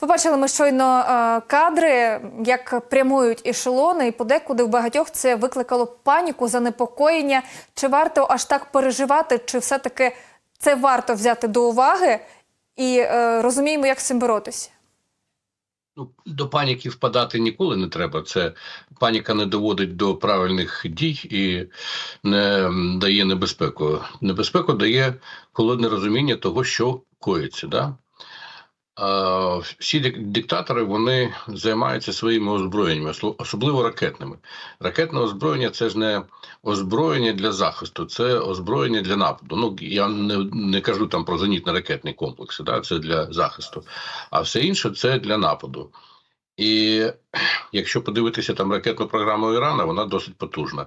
Побачили ми щойно е, кадри, як прямують ешелони, і подекуди в багатьох це викликало паніку, занепокоєння. Чи варто аж так переживати, чи все-таки це варто взяти до уваги і е, розуміємо, як з цим боротися? Ну, до паніки впадати ніколи не треба. Це паніка не доводить до правильних дій і не дає небезпеку. Небезпеку дає холодне розуміння того, що коїться. Да? Всі диктатори вони займаються своїми озброєннями, особливо ракетними. Ракетне озброєння це ж не озброєння для захисту, це озброєння для нападу. Ну я не, не кажу там про зенітно-ракетні комплекси, да? це для захисту, а все інше це для нападу. І якщо подивитися там ракетну програму Ірана, вона досить потужна.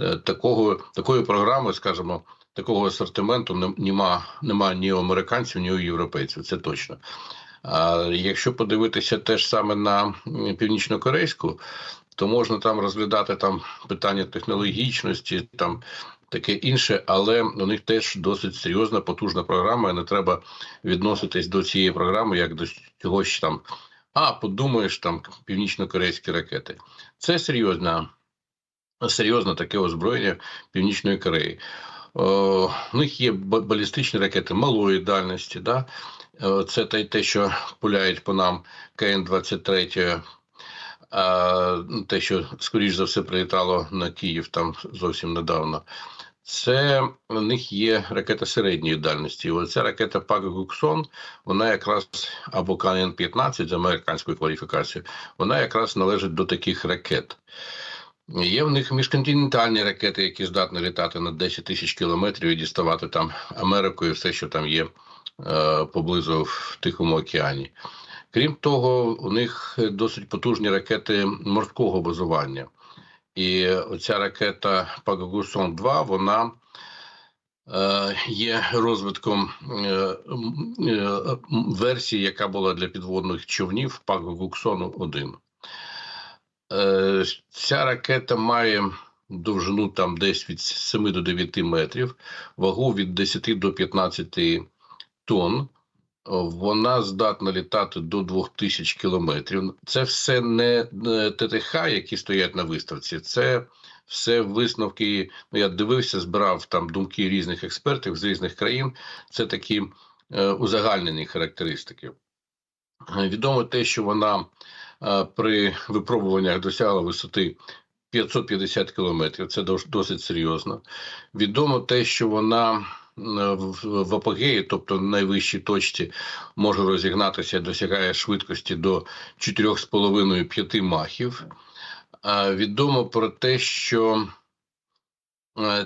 Е, Такого, такої програми, скажімо, такого асортименту не- нема, нема ні у американців, ні у європейців, це точно. А якщо подивитися теж саме на північно-корейську, то можна там розглядати там питання технологічності, там таке інше, але у них теж досить серйозна, потужна програма, і не треба відноситись до цієї програми як до чогось там. А, подумаєш, там північно-корейські ракети. Це серйозна, серйозне таке озброєння Північної Кореї. У них є балістичні ракети малої дальності. Да? Е, Це те, що пуляють по нам КН-23, те, що, скоріш за все, прилітало на Київ там зовсім недавно. Це у них є ракета середньої дальності. Оця ракета Пак Гуксон, вона якраз або КН-15 з американською кваліфікацією, вона якраз належить до таких ракет. Є в них міжконтинентальні ракети, які здатні літати на 10 тисяч кілометрів і діставати там Америку і все, що там є е, поблизу в Тихому океані. Крім того, у них досить потужні ракети морського базування. І оця ракета Пагагусон 2 вона е, є розвитком е, е, версії, яка була для підводних човнів Пагагуксону 1. Е, ця ракета має довжину там десь від 7 до 9 метрів, вагу від 10 до 15 тонн. Вона здатна літати до 2000 кілометрів. Це все не е, ТТХ, які стоять на виставці. Це все висновки. Ну, я дивився, збирав там думки різних експертів з різних країн. Це такі е, узагальнені характеристики. Е, Відомо те, що вона е, при випробуваннях досягла висоти 550 кілометрів. Це досить серйозно. Відомо те, що вона е, в апогеї, тобто в найвищій точці, може розігнатися досягає швидкості до 4,5-5 махів. Відомо про те, що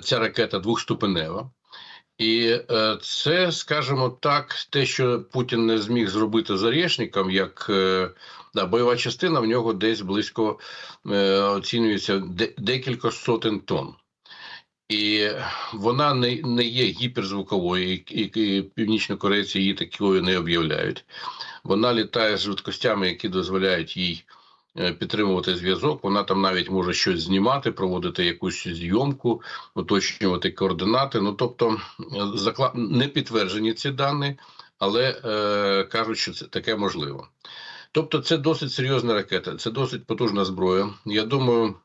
ця ракета двохступенева. І е, це, скажімо так, те, що Путін не зміг зробити з Орешником, як е, да, бойова частина в нього десь близько е, оцінюється декілька сотень тонн. І вона не, не є гіперзвуковою, і, північнокорейці її такою не об'являють. Вона літає з швидкостями, які дозволяють їй підтримувати зв'язок. Вона там навіть може щось знімати, проводити якусь зйомку, уточнювати координати. Ну тобто, е, закла... не підтверджені ці дані, але е, кажуть, що це таке можливо. Тобто, це досить серйозна ракета, це досить потужна зброя. Я думаю.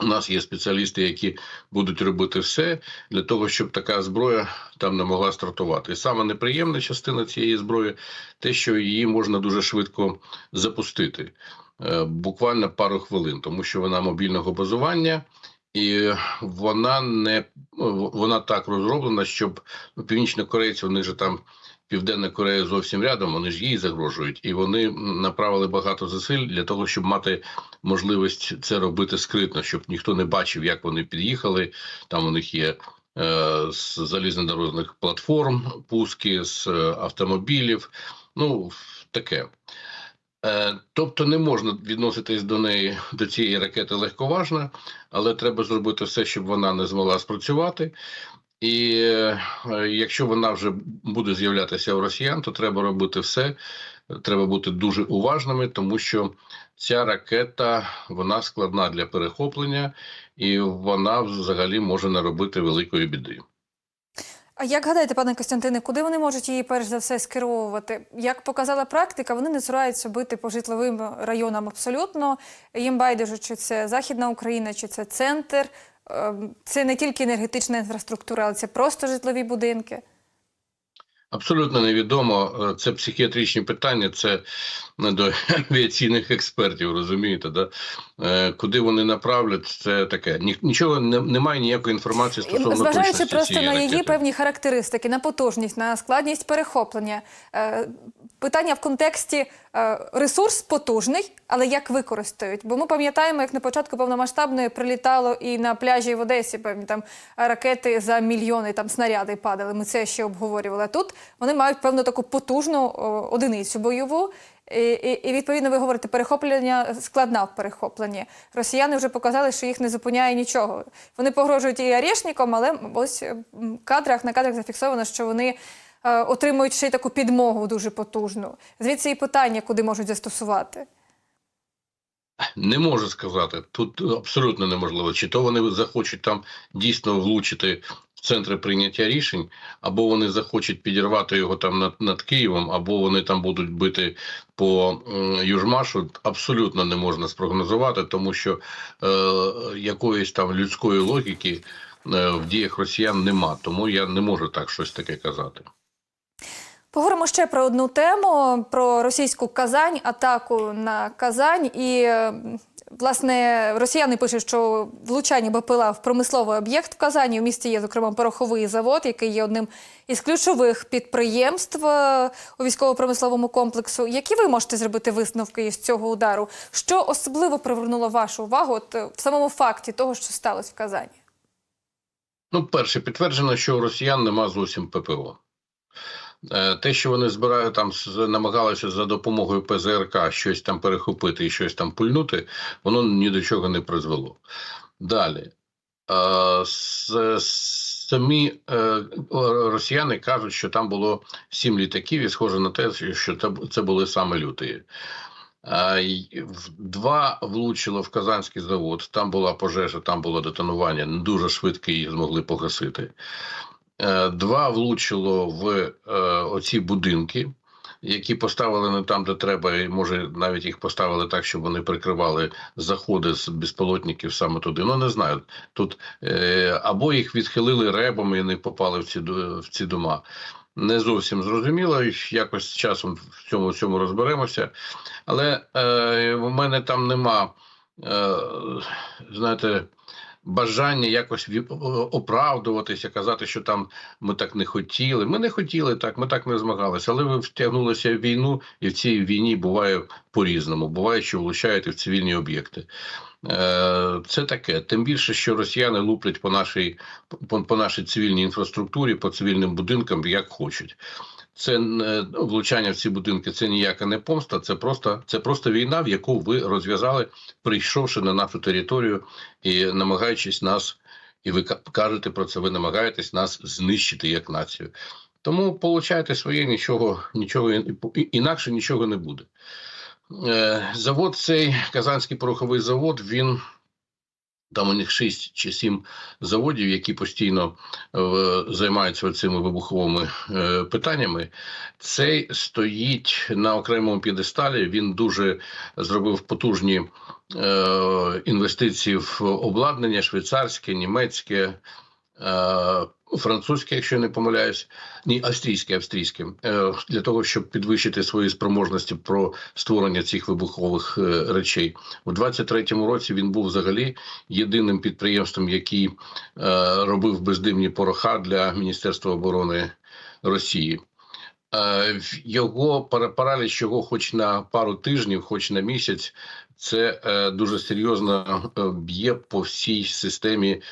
У нас є спеціалісти, які будуть робити все для того, щоб така зброя там не могла стартувати. І саме неприємна частина цієї зброї те, що її можна дуже швидко запустити, Е, буквально пару хвилин, тому що вона мобільного базування. І вона не вона так розроблена, щоб ну, північнокорейці, вони ж там Південна Корея зовсім рядом, вони ж їй загрожують, і вони направили багато зусиль для того, щоб мати можливість це робити скритно, щоб ніхто не бачив, як вони під'їхали. Там у них є е, з залізнодорожних платформ, пуски з е, автомобілів. Ну таке. Е, Тобто не можна відноситись до неї до цієї ракети легковажно, але треба зробити все, щоб вона не змогла спрацювати. І е, якщо вона вже буде з'являтися у росіян, то треба робити все. Треба бути дуже уважними, тому що ця ракета вона складна для перехоплення, і вона взагалі може наробити великої біди. А як гадаєте, пане Костянтине, куди вони можуть її перш за все скеровувати? Як показала практика, вони не цураються бити по житловим районам абсолютно. Їм байдуже, чи це Західна Україна, чи це центр. Ем, Це не тільки енергетична інфраструктура, але це просто житлові будинки. Абсолютно невідомо. Е, Це психіатричні питання, це до авіаційних експертів, розумієте, да? Е, Куди вони направлять, це таке. Ні- Нічого немає ніякої інформації стосовно Зважаючи просто на її ракети. певні характеристики, на потужність, на складність перехоплення. Питання в контексті е, ресурс потужний, але як використають? Бо ми пам'ятаємо, як на початку повномасштабної прилітало і на пляжі в Одесі певні там ракети за мільйони там снаряди падали. Ми це ще обговорювали. Тут вони мають певну таку потужну одиницю бойову. І, і, і відповідно ви говорите, перехоплення складна в перехопленні. Росіяни вже показали, що їх не зупиняє нічого. Вони погрожують і арешником, але ось в кадрах на кадрах зафіксовано, що вони отримують ще й таку підмогу дуже потужну. Звідси і питання, куди можуть застосувати. Не можу сказати. Тут абсолютно неможливо. Чи то вони захочуть там дійсно влучити в центри прийняття рішень, або вони захочуть підірвати його там над, над Києвом, або вони там будуть бити по Южмашу. Абсолютно не можна спрогнозувати, тому що е, якоїсь там людської логіки е, в діях росіян нема. Тому я не можу так щось таке казати. Поговоримо ще про одну тему: про російську Казань, атаку на Казань. І е, власне росіяни пишуть, що влучання БПЛА в промисловий об'єкт в Казані. У місті є, зокрема, пороховий завод, який є одним із ключових підприємств е, у військово-промисловому комплексу. Які ви можете зробити висновки із цього удару? Що особливо привернуло вашу увагу от, е, в самому факті того, що сталося в Казані? Ну, перше, підтверджено, що у росіян нема зовсім ППО. Е, Те, що вони збирають там, намагалися за допомогою ПЗРК щось там перехопити і щось там пульнути, воно ні до чого не призвело. Далі. Е, Самі е, росіяни кажуть, що там було сім літаків, і схоже на те, що це, були саме люті. Два влучило в Казанський завод. Там була пожежа, там було детонування. Дуже швидко їх змогли погасити. Е, Два влучило в е, оці будинки, які поставили не там, де треба, і може навіть їх поставили так, щоб вони прикривали заходи з безполотників саме туди. Ну не знаю. Тут е, або їх відхилили ребами і не попали в ці в ці дома. Не зовсім зрозуміло, якось часом в цьому в цьому розберемося. Але е, в мене там нема, е, знаєте, бажання якось оправдуватися, казати, що там ми так не хотіли. Ми не хотіли так, ми так не змагалися. Але ви втягнулися в війну, і в цій війні буває по-різному. Буває, що влучаєте в цивільні об'єкти. Е, Це таке. Тим більше, що росіяни луплять по нашій по, по нашій цивільній інфраструктурі, по цивільним будинкам, як хочуть. Це не влучання в ці будинки, це ніяка не помста, це просто це просто війна, в яку ви розв'язали, прийшовши на нашу територію і намагаючись нас, і ви кажете про це, ви намагаєтесь нас знищити як націю. Тому получайте своє, нічого, нічого інакше нічого не буде. Е, Завод, цей Казанський пороховий завод, він там у них шість чи сім заводів, які постійно е, займаються цими вибуховими е, питаннями. Цей стоїть на окремому п'єдесталі. Він дуже зробив потужні е, інвестиції в обладнання швейцарське, німецьке. Французьке, якщо не помиляюсь, ні, австрійське, австрійське, е, для того, щоб підвищити свої спроможності про створення цих вибухових е, речей. У 23-му році він був взагалі єдиним підприємством, який е, робив бездимні пороха для Міністерства оборони Росії. Його пара- параліч його хоч на пару тижнів, хоч на місяць, це дуже серйозно б'є по всій системі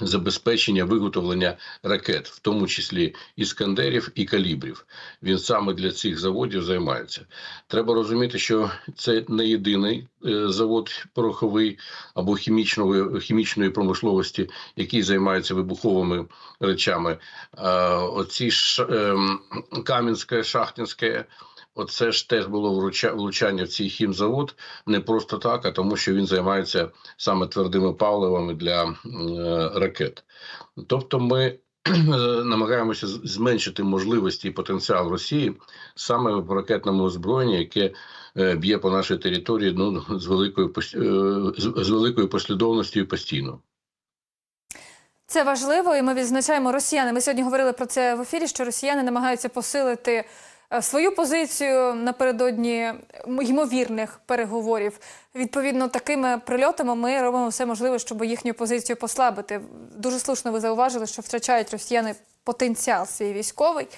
забезпечення виготовлення ракет, в тому числі іскандерів і калібрів. Він саме для цих заводів займається. Треба розуміти, що це не єдиний е, завод пороховий або хімічної, хімічної промисловості, який займається вибуховими речами. Е, оці ж ем, Кам'янське, Шахтинське. Оце ж теж було влучання в цей хімзавод не просто так, а тому, що він займається саме твердими паливами для е, ракет. Тобто, ми намагаємося зменшити можливості і потенціал Росії саме в ракетному озброєнні, яке е, б'є по нашій території ну, з великою е, з- великою послідовністю постійно. Це важливо, і ми відзначаємо росіяни. Ми сьогодні говорили про це в ефірі, що росіяни намагаються посилити е, свою позицію напередодні ймовірних переговорів. Відповідно, такими прильотами ми робимо все можливе, щоб їхню позицію послабити. Дуже слушно ви зауважили, що втрачають росіяни потенціал свій військовий.